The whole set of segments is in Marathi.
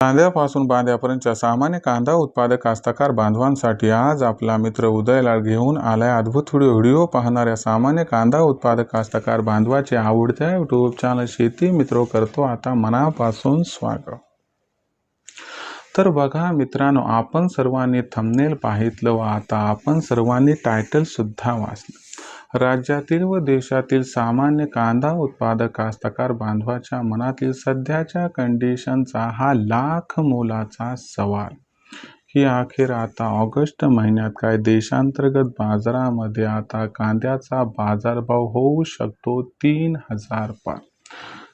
कांद्यापासून बांध्यापर्यंतच्या सामान्य कांदा उत्पादक कास्तकार बांधवांसाठी आज आपला मित्र उदयलाल घेऊन आलाय अद्भुत व्हिडिओ. व्हिडिओ पाहणाऱ्या सामान्य कांदा उत्पादक कास्तकार बांधवाचे आवडत्या युट्यूब चॅनल शेती मित्र करतो. आता मनापासून स्वागत. तर बघा मित्रांनो आपण सर्वांनी थंबनेल पाहितलं व आता आपण सर्वांनी टायटलसुद्धा वाचलं. राज्यातील व देशातील सामान्य कांदा उत्पादक कास्तकार बांधवाच्या मनातील सध्याच्या कंडिशनचा हा लाख मोलाचा सवाल. की अखेर आता ऑगस्ट महिन्यात काय देशांतर्गत बाजारामध्ये आता कांद्याचा बाजारभाव होऊ शकतो तीन हजार पार.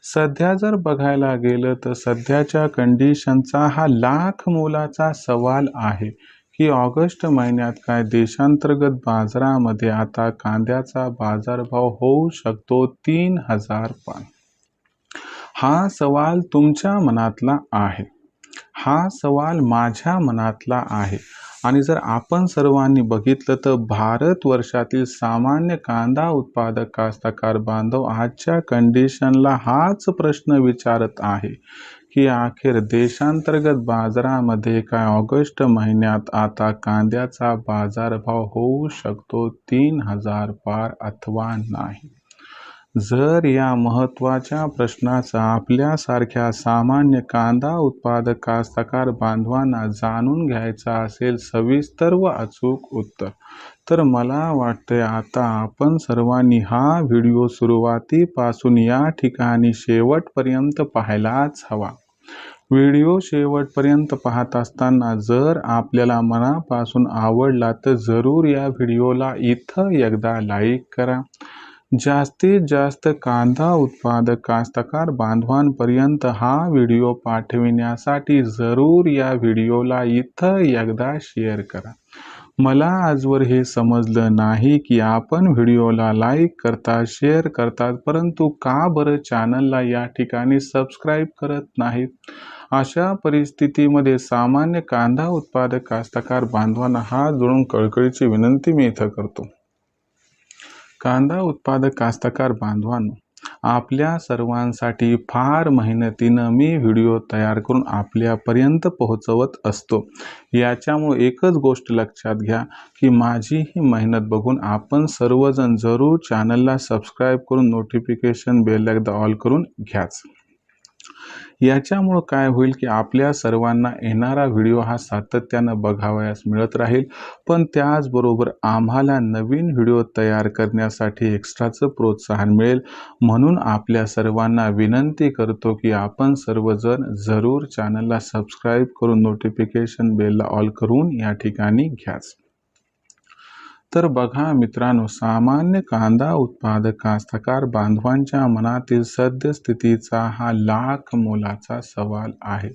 सध्या जर बघायला गेलं तर सध्याच्या कंडिशनचा हा लाख मोलाचा सवाल आहे. की ऑगस्ट महिन्यात काय देशांतर्गत बाजारामध्ये आता कांद्याचा बाजारभाव होऊ शकतो तीन हजार पान हा सवाल तुमच्या मनातला आहे. हा सवाल माझ्या मनातला आहे. आणि जर आपण सर्वांनी बघितलं तर भारत वर्षातील सामान्य कांदा उत्पादक कास्तकार बांधव आजच्या कंडिशनला हाच प्रश्न विचारत आहे. की अखेर देशांतर्गत बाजारामध्ये काय ऑगस्ट महिन्यात आता कांद्याचा बाजारभाव होऊ शकतो तीन हजार पार अथवा नाही? जर या महत्त्वाच्या प्रश्नाचा आपल्यासारख्या सामान्य कांदा उत्पादक कास्तकार बांधवांना जाणून घ्यायचा असेल सविस्तर व अचूक उत्तर तर मला वाटते आता आपण सर्वांनी हा व्हिडिओ सुरुवातीपासून या ठिकाणी शेवटपर्यंत पाहायलाच हवा. व्हिडिओ शेवटपर्यंत पाहत असताना जर आपल्याला मनापासून आवडला तर जरूर या व्हिडिओला इथं एकदा लाईक करा. जास्तीत जास्त कांदा उत्पादक कास्तकार बांधवांपर्यंत हा व्हिडिओ पाठविण्यासाठी जरूर या व्हिडिओला इथं एकदा शेअर करा. मला आजवर हे समजलं नाही की आपण व्हिडिओला लाईक करतात शेअर करतात परंतु का बरं चॅनलला या ठिकाणी सबस्क्राईब करत नाहीत? अशा परिस्थितीमध्ये सामान्य कांदा उत्पादक कास्तकार बांधवांना हात जोडून कळकळीची विनंती मी इथं करतो. कांदा उत्पादक कास्तकार बांधवांनो आपल्या सर्वांसाठी फार मेहनतीनं मी व्हिडिओ तयार करून आपल्यापर्यंत पोहोचवत असतो. याच्यामुळे एकच गोष्ट लक्षात घ्या की माझी ही मेहनत बघून आपण सर्वजण जरूर चॅनलला सबस्क्राईब करून नोटिफिकेशन बेल एकदा ऑल करून घ्याच. याच्यामुळं काय होईल की आपल्या सर्वांना येणारा व्हिडिओ हा सातत्यानं बघावयास मिळत राहील. पण त्याचबरोबर आम्हाला नवीन व्हिडिओ तयार करण्यासाठी एक्स्ट्राचं प्रोत्साहन मिळेल. म्हणून आपल्या सर्वांना विनंती करतो की आपण सर्वजण जरूर चॅनलला सबस्क्राईब करून नोटिफिकेशन बेलला ऑल करून या ठिकाणी घ्याच. तर बघा मित्रांनो सामान्य कांदा उत्पादक कास्तकार बांधवांच्या मनातील सद्यस्थितीचा हा लाख मोलाचा सवाल आहे.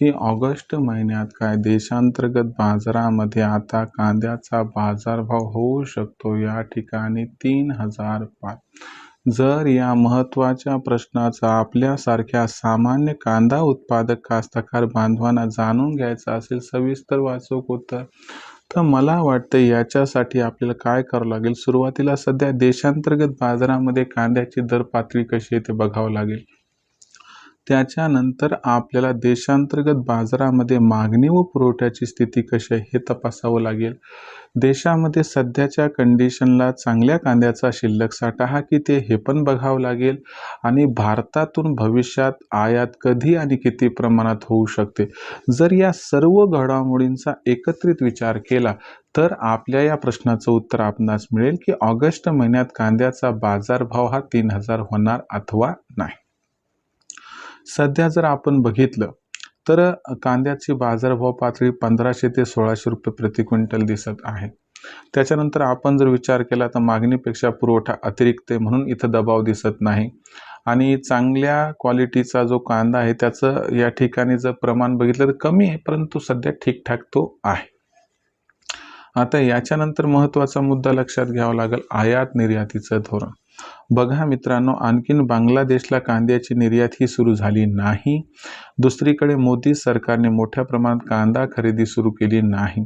की ऑगस्ट महिन्यात काय देशांतर्गत बाजारामध्ये आता कांद्याचा बाजारभाव होऊ शकतो या ठिकाणी तीन हजार पाच. जर या महत्त्वाच्या प्रश्नाचा आपल्यासारख्या सामान्य कांदा उत्पादक कास्तकार बांधवांना जाणून घ्यायचा असेल सविस्तर वाचूक उत्तर. तर मला वाटतं याच्यासाठी आपल्याला काय करावं लागेल? सुरुवातीला सध्या देशांतर्गत बाजारामध्ये कांद्याची दर पातळी कशी आहे ते बघावं लागेल. त्याच्यानंतर आपल्याला देशांतर्गत बाजारामध्ये मागणी व पुरवठ्याची स्थिती कशी आहे हे तपासावं लागेल. देशामध्ये सध्याच्या कंडिशनला चांगल्या कांद्याचा शिल्लक साठा हा किती हे पण बघावं लागेल. आणि भारतातून भविष्यात आयात कधी आणि किती प्रमाणात होऊ शकते? जर या सर्व घडामोडींचा एकत्रित विचार केला तर आपल्या या प्रश्नाचं उत्तर आपणास मिळेल की ऑगस्ट महिन्यात कांद्याचा बाजारभाव हा तीन हजार होणार अथवा नाही. सध्या जर आपण बघितलं तर कांद्याची बाजारभाव पातळी पंधराशे ते सोळाशे रुपये प्रति क्विंटल दिसत आहे. त्याच्यानंतर आपण जर विचार केला तर मागणीपेक्षा पुरवठा अतिरिक्त आहे म्हणून इथं दबाव दिसत नाही. आणि चांगल्या क्वालिटीचा जो कांदा आहे त्याचं या ठिकाणी जर प्रमाण बघितलं तर कमी आहे परंतु सध्या ठीकठाक तो आहे. आता याच्यानंतर महत्त्वाचा मुद्दा लक्षात घ्यावा लागेल आयात निर्यातीचं धोरण. बघा मित्रांनो आणखीन बांगलादेशला कांद्याची निर्यात ही सुरू झाली नाही. दुसरीकडे मोदी सरकारने मोठ्या प्रमाणात कांदा खरेदी सुरू केली नाही.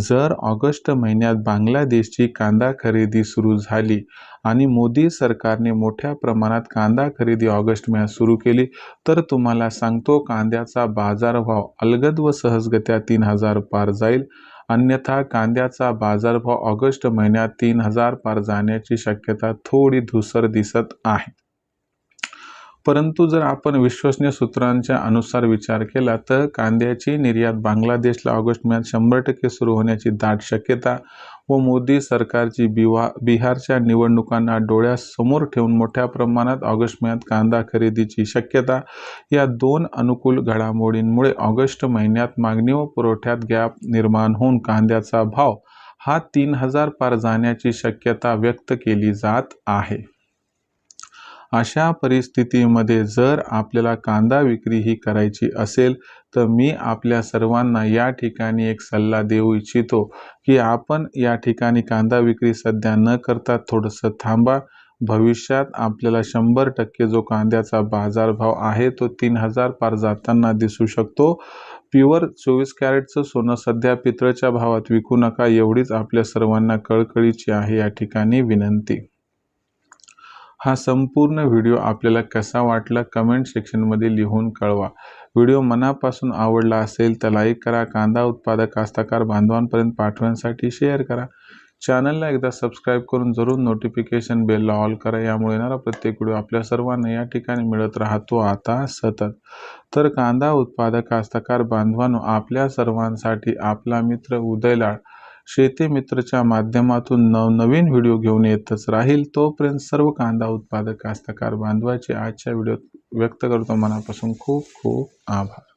जर ऑगस्ट महिन्यात बांगलादेशची कांदा खरेदी सुरू झाली आणि मोदी सरकारने मोठ्या प्रमाणात कांदा खरेदी ऑगस्ट महिन्यात सुरू केली तर तुम्हाला सांगतो कांद्याचा बाजारभाव अलगद व सहजगत्या तीन हजार पार जाईल. अन्यथा कांद्याचा बाजारभाव ऑगस्ट महिन्यात तीन हजार पार जाण्याची शक्यता थोडी धुसर दिसत आहे. परंतु जर आपण विश्वसनीय सूत्रांच्या अनुसार विचार केला तर कांद्याची निर्यात बांगलादेशला ऑगस्ट महिन्यात शंभर टक्के सुरू होण्याची दाट शक्यता व मोदी सरकारची बिवा बिहारच्या निवडणुकांना डोळ्यासमोर ठेवून मोठ्या प्रमाणात ऑगस्ट महिन्यात कांदा खरेदीची शक्यता या दोन अनुकूल घडामोडींमुळे ऑगस्ट महिन्यात मागणी व पुरवठ्यात गॅप निर्माण होऊन कांद्याचा भाव हा तीन हजार पार जाण्याची शक्यता व्यक्त केली जात आहे. अशा परिस्थितीमध्ये जर आपल्याला कांदा विक्री ही करायची असेल तर मी आपल्या सर्वांना या ठिकाणी एक सल्ला देऊ इच्छितो की आपण या ठिकाणी कांदा विक्री सध्या न करता थोडंसं थांबा. भविष्यात आपल्याला शंभर टक्के जो कांद्याचा बाजारभाव आहे तो तीन हजार पार जाताना दिसू शकतो. प्युअर चोवीस कॅरेटचं सोनं सध्या पितळच्या भावात विकू नका एवढीच आपल्या सर्वांना कळकळीची आहे या ठिकाणी विनंती. हा संपूर्ण व्हिडिओ आपल्याला कसा वाटला कमेंट सेक्शनमध्ये लिहून कळवा. व्हिडिओ मनापासून आवडला असेल तर लाईक करा कांदा उत्पादक कास्तकार बांधवांपर्यंत पाठवण्यासाठी शेअर करा. चॅनलला एकदा सबस्क्राईब करून जरूर नोटिफिकेशन बेलला ऑल करा यामुळे येणारा प्रत्येक व्हिडिओ आपल्या सर्वांना या ठिकाणी मिळत राहतो. आता सतत. तर कांदा उत्पादक कास्तकार बांधवांनो आपल्या सर्वांसाठी आपला मित्र उदयलाळ शेती मित्रच्या माध्यमातून नवनवीन व्हिडिओ घेऊन येतच राहील. तोपर्यंत सर्व कांदा उत्पादक कास्तकार बांधवाचे आजच्या व्हिडिओत व्यक्त करतो. मनापासून खूप खूप आभार.